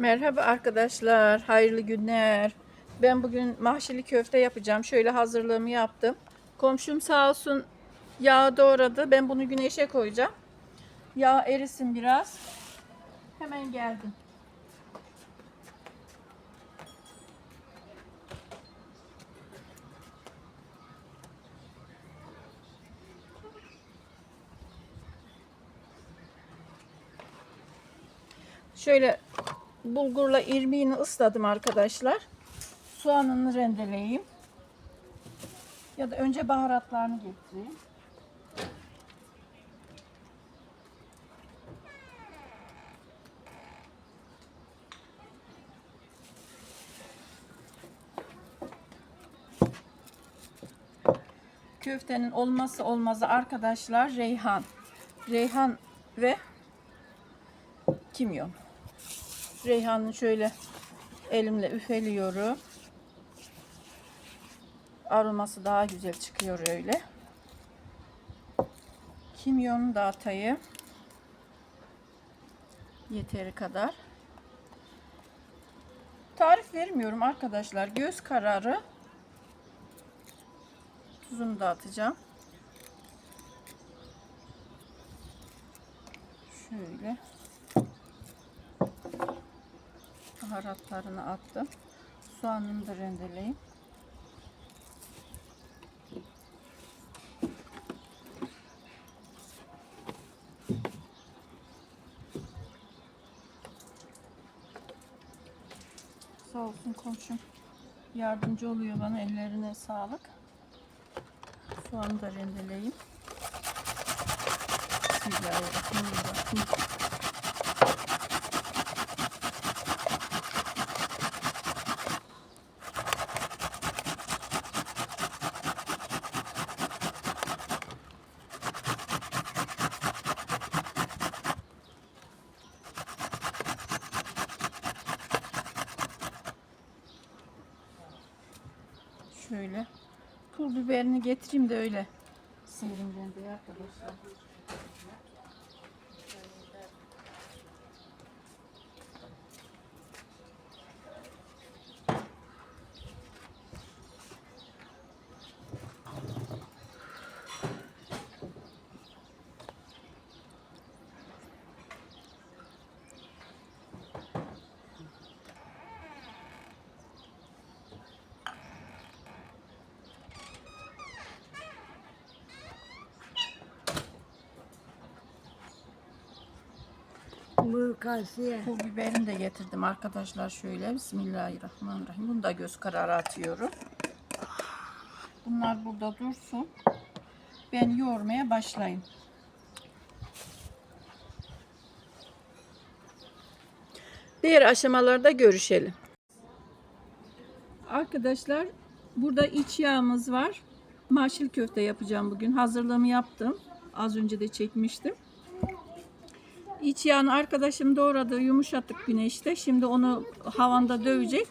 Merhaba arkadaşlar, hayırlı günler. Ben bugün mahşili köfte yapacağım. Şöyle hazırlığımı yaptım. Komşum sağ olsun yağ doğradı. Ben bunu güneşe koyacağım. Yağ erisin biraz. Hemen geldim. Şöyle bulgurla irmiğini ısladım arkadaşlar. Soğanını rendeleyeyim. Ya da önce baharatlarını getireyim. Köftenin olmazsa olmazı arkadaşlar reyhan. Reyhan ve kimyon. Reyhanı şöyle elimle üfeliyorum. Aroması daha güzel çıkıyor öyle. Kimyonu da. Yeteri kadar. Tarif vermiyorum arkadaşlar. Göz kararı. Tuzunu da atacağım. Şöyle. Baharatlarını attım. Soğanını da rendeleyeyim. Sağ olsun komşum. Yardımcı oluyor bana. Ellerine sağlık. Soğanı da rendeleyeyim. Bismillahirrahmanirrahim. Şöyle pul biberini getireyim de öyle sıyırayım ben de arkadaşlar. Bu kasiye. Pul biberini de getirdim arkadaşlar şöyle. Bismillahirrahmanirrahim. Bunu da göz kararı atıyorum. Bunlar burada dursun. Ben yoğurmaya başlayayım. Diğer aşamalarda görüşelim. Arkadaşlar burada iç yağımız var. Maşil köfte yapacağım bugün. Hazırlığımı yaptım. Az önce de çekmiştim. İç yağını arkadaşım doğradı, yumuşattık güneşte. Şimdi onu havanda dövecek.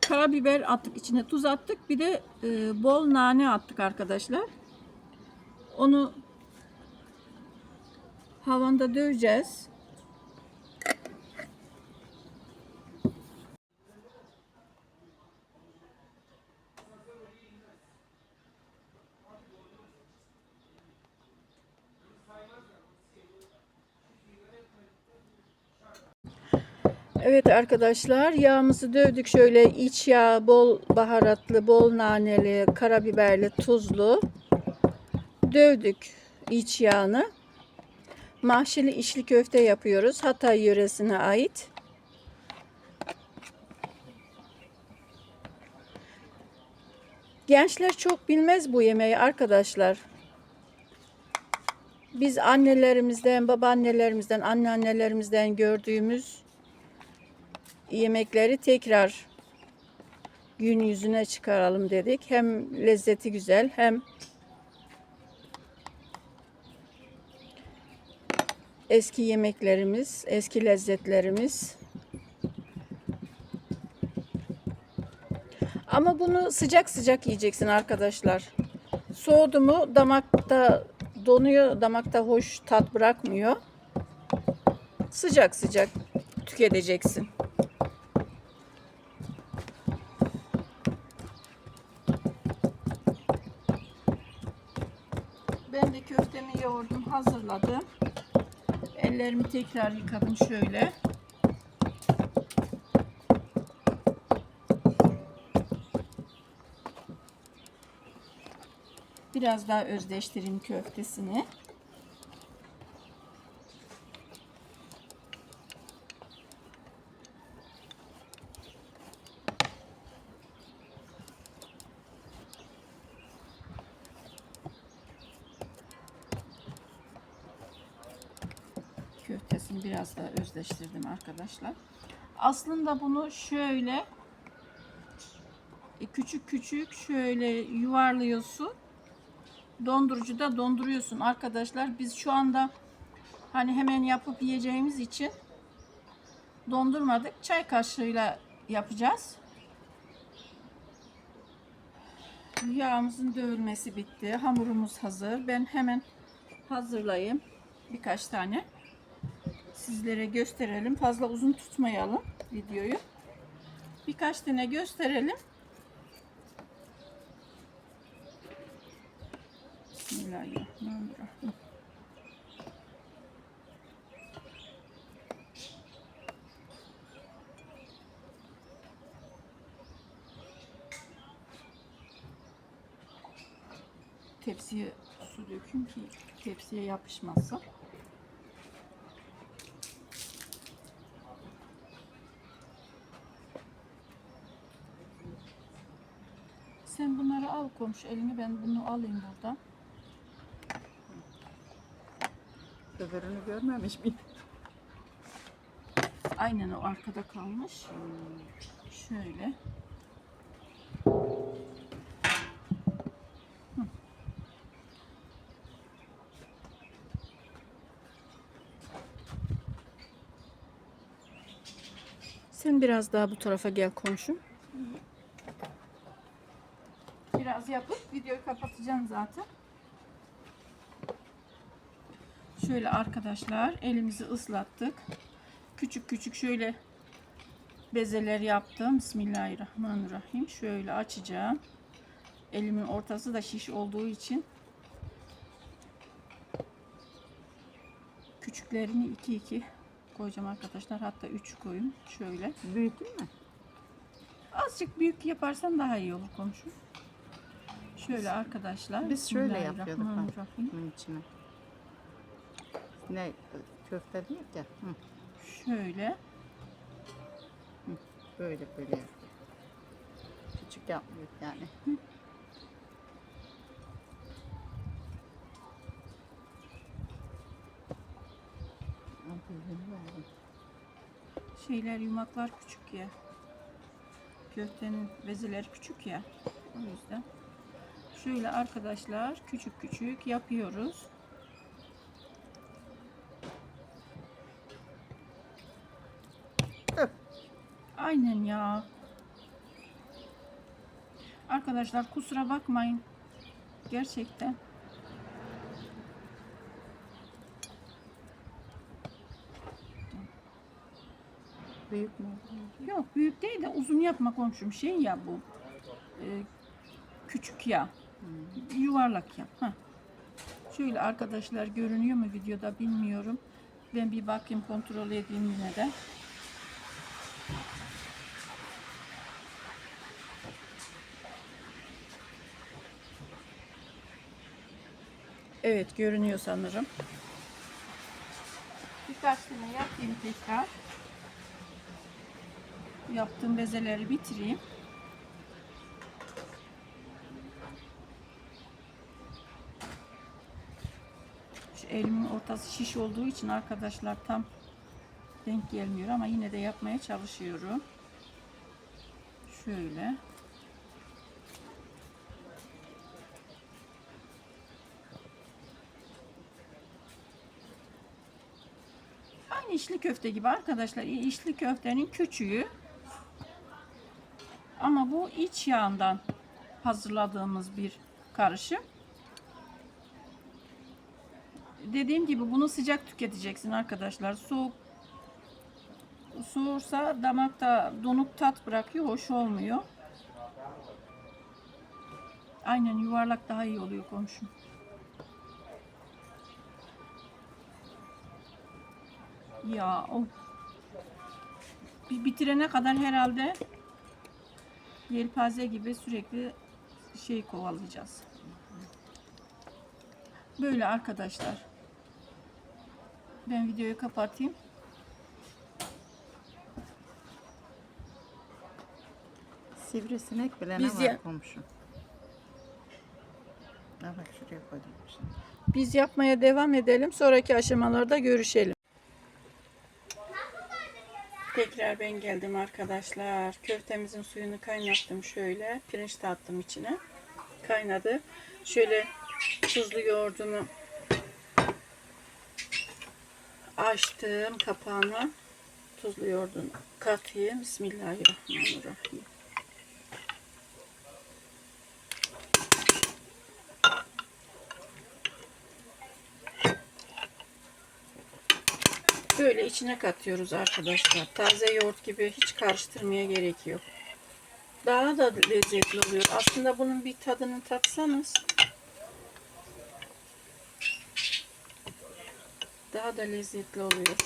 Karabiber attık içine, tuz attık. Bir de e, bol nane attık arkadaşlar. Onu havanda döveceğiz. Evet arkadaşlar yağımızı dövdük şöyle iç yağ bol baharatlı bol naneli karabiberli tuzlu. Dövdük iç yağını. Mahşili içli köfte yapıyoruz Hatay yöresine ait. Gençler çok bilmez bu yemeği arkadaşlar. Biz annelerimizden babaannelerimizden anneannelerimizden gördüğümüz yemekleri tekrar gün yüzüne çıkaralım dedik. Hem lezzeti güzel hem eski yemeklerimiz, eski lezzetlerimiz. Ama bunu sıcak sıcak yiyeceksin arkadaşlar. Soğudu mu damakta donuyor, damakta hoş tat bırakmıyor. Sıcak sıcak tüketeceksin. Ben de köftemi yoğurdum, hazırladım. Ellerimi tekrar yıkadım şöyle. Biraz daha özleştireyim köftesini. Köftesini biraz daha özleştirdim arkadaşlar. Aslında bunu şöyle e, küçük küçük şöyle yuvarlıyorsun. Dondurucuda donduruyorsun arkadaşlar. Biz şu anda hani hemen yapıp yiyeceğimiz için dondurmadık. Çay kaşığıyla yapacağız. Yağımızın dövülmesi bitti. Hamurumuz hazır. Ben hemen hazırlayayım. Birkaç tane sizlere gösterelim. Fazla uzun tutmayalım videoyu. Birkaç tane gösterelim. Bismillahirrahmanirrahim. Tepsiye su dökün ki tepsiye yapışmasın. Al komşu elini ben bunu alayım buradan. Öbürünü görmemiş miyim? Aynen o arkada kalmış. Şöyle. Hı. Sen biraz daha bu tarafa gel komşum. Biraz yapıp videoyu kapatacağım zaten. Şöyle arkadaşlar elimizi ıslattık. Küçük küçük şöyle bezeler yaptım. Bismillahirrahmanirrahim. Şöyle açacağım. Elimin ortası da şiş olduğu için küçüklerini iki iki koyacağım arkadaşlar. Hatta üç koyun. Şöyle. Büyük değil mi? Azıcık büyük yaparsan daha iyi olur komşu. Şöyle arkadaşlar. Biz şöyle yapıyorduk. bak. Bunun içine. Ne? Köfte değil de. Hı, Şöyle. böyle böyle yapıyor. Küçük yapmıyor yani. Verdim. Şeyler yumaklar küçük ya. Köftenin bezeleri küçük ya. O yüzden. Şöyle arkadaşlar küçük küçük yapıyoruz. Aynen ya. Arkadaşlar kusura bakmayın. Gerçekten. Büyük mü? Yok büyük değil de uzun yapma komşum. Şey ya bu. e, küçük ya. Yuvarlak ya. Heh. Şöyle arkadaşlar görünüyor mu videoda bilmiyorum. Ben bir bakayım kontrol edeyim yine de. Evet görünüyor sanırım. Birkaç tane yapayım tekrar. Yaptığım bezeleri bitireyim. Elimin ortası şiş olduğu için arkadaşlar tam denk gelmiyor ama yine de yapmaya çalışıyorum. Şöyle. Aynı içli köfte gibi arkadaşlar. İçli köftenin küçüğü. Ama bu iç yağından hazırladığımız bir karışım. Dediğim gibi bunu sıcak tüketeceksin arkadaşlar. Soğuk soğursa damakta donuk tat bırakıyor, hoş olmuyor. Aynen yuvarlak daha iyi oluyor komşum. Ya o bir bitirene kadar herhalde yelpaze gibi sürekli şey kovalayacağız. Böyle arkadaşlar. Ben videoyu kapatayım. Sivrisinek bile Biz ne var ya- komşum? Ha bak şuraya koydum şimdi. Biz yapmaya devam edelim. Sonraki aşamalarda görüşelim. Tekrar ben geldim arkadaşlar. Köftemizin suyunu kaynattım şöyle. Pirinç de attım içine. Kaynadı. Şöyle tuzlu yoğurdumu açtım kapağını. Tuzlu yoğurdunu katayım. Bismillahirrahmanirrahim. Böyle içine katıyoruz arkadaşlar. Taze yoğurt gibi hiç karıştırmaya gerek yok. Daha da lezzetli oluyor. Aslında bunun bir tadını tatsanız daha da lezzetli oluyor.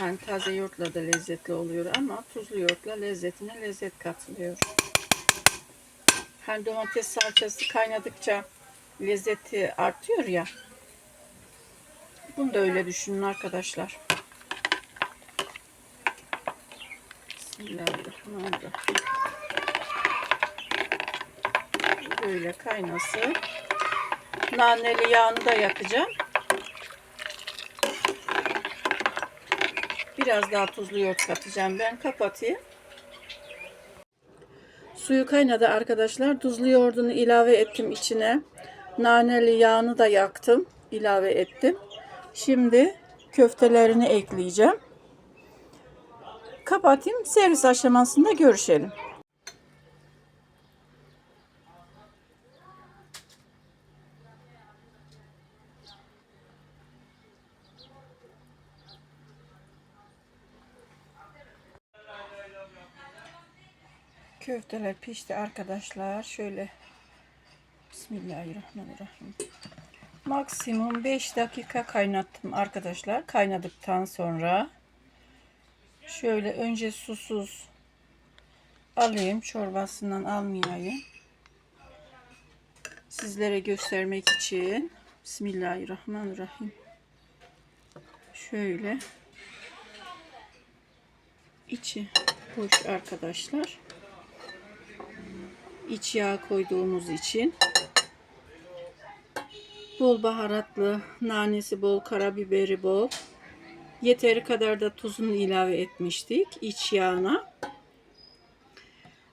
Yani taze yoğurtla da lezzetli oluyor ama tuzlu yoğurtla lezzetine lezzet katılıyor. Hani domates salçası kaynadıkça lezzeti artıyor ya. Bunu da öyle düşünün arkadaşlar. Bismillahirrahmanirrahim. Böyle kaynasın. Naneli yağını da yakacağım. Biraz daha tuzlu yoğurt katacağım. Ben kapatayım. Suyu kaynadı arkadaşlar. Tuzlu yoğurdunu ilave ettim içine. Naneli yağını da yaktım. ilave ettim. Şimdi köftelerini ekleyeceğim. Kapatayım. Servis aşamasında görüşelim. Köfteler pişti arkadaşlar. Şöyle Bismillahirrahmanirrahim. Maksimum 5 dakika kaynattım arkadaşlar. Kaynadıktan sonra şöyle önce susuz alayım. Çorbasından almayayım. Sizlere göstermek için. Bismillahirrahmanirrahim. Şöyle içi boş arkadaşlar. İç yağ koyduğumuz için bol baharatlı, nanesi bol, karabiberi bol. Yeteri kadar da tuzunu ilave etmiştik iç yağına.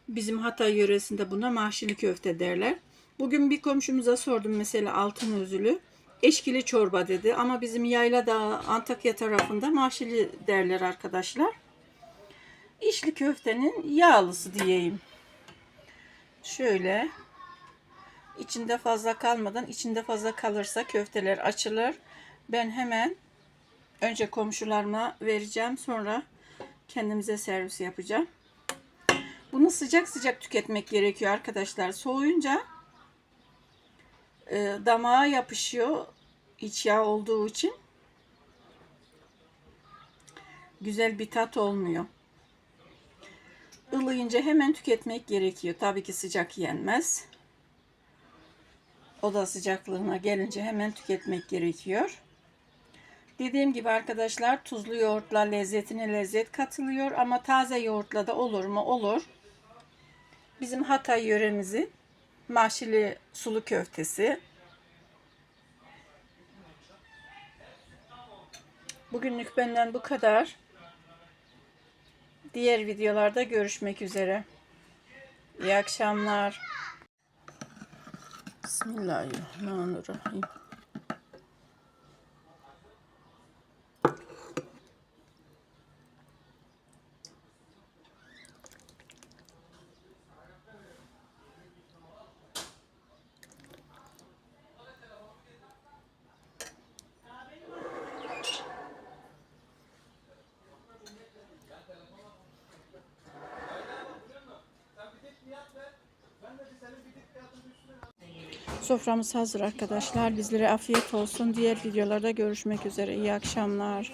Bizim Hatay yöresinde buna mahşili köfte derler. Bugün bir komşumuza sordum mesela altın özülü. Eşkili çorba dedi ama bizim yayla da Antakya tarafında mahşili derler arkadaşlar. İşli köftenin yağlısı diyeyim. Şöyle içinde fazla kalmadan içinde fazla kalırsa köfteler açılır. Ben hemen önce komşularıma vereceğim sonra kendimize servis yapacağım. Bunu sıcak sıcak tüketmek gerekiyor arkadaşlar. Soğuyunca e, damağa yapışıyor iç yağ olduğu için güzel bir tat olmuyor. Ilıyınca hemen tüketmek gerekiyor. Tabii ki sıcak yenmez. Oda sıcaklığına gelince hemen tüketmek gerekiyor. Dediğim gibi arkadaşlar tuzlu yoğurtla lezzetine lezzet katılıyor ama taze yoğurtla da olur mu? Olur. Bizim Hatay yöremizin mahşili sulu köftesi. Bugünlük benden bu kadar. Diğer videolarda görüşmek üzere. İyi akşamlar. Bismillahirrahmanirrahim. Soframız hazır arkadaşlar. Bizlere afiyet olsun. Diğer videolarda görüşmek üzere. İyi akşamlar.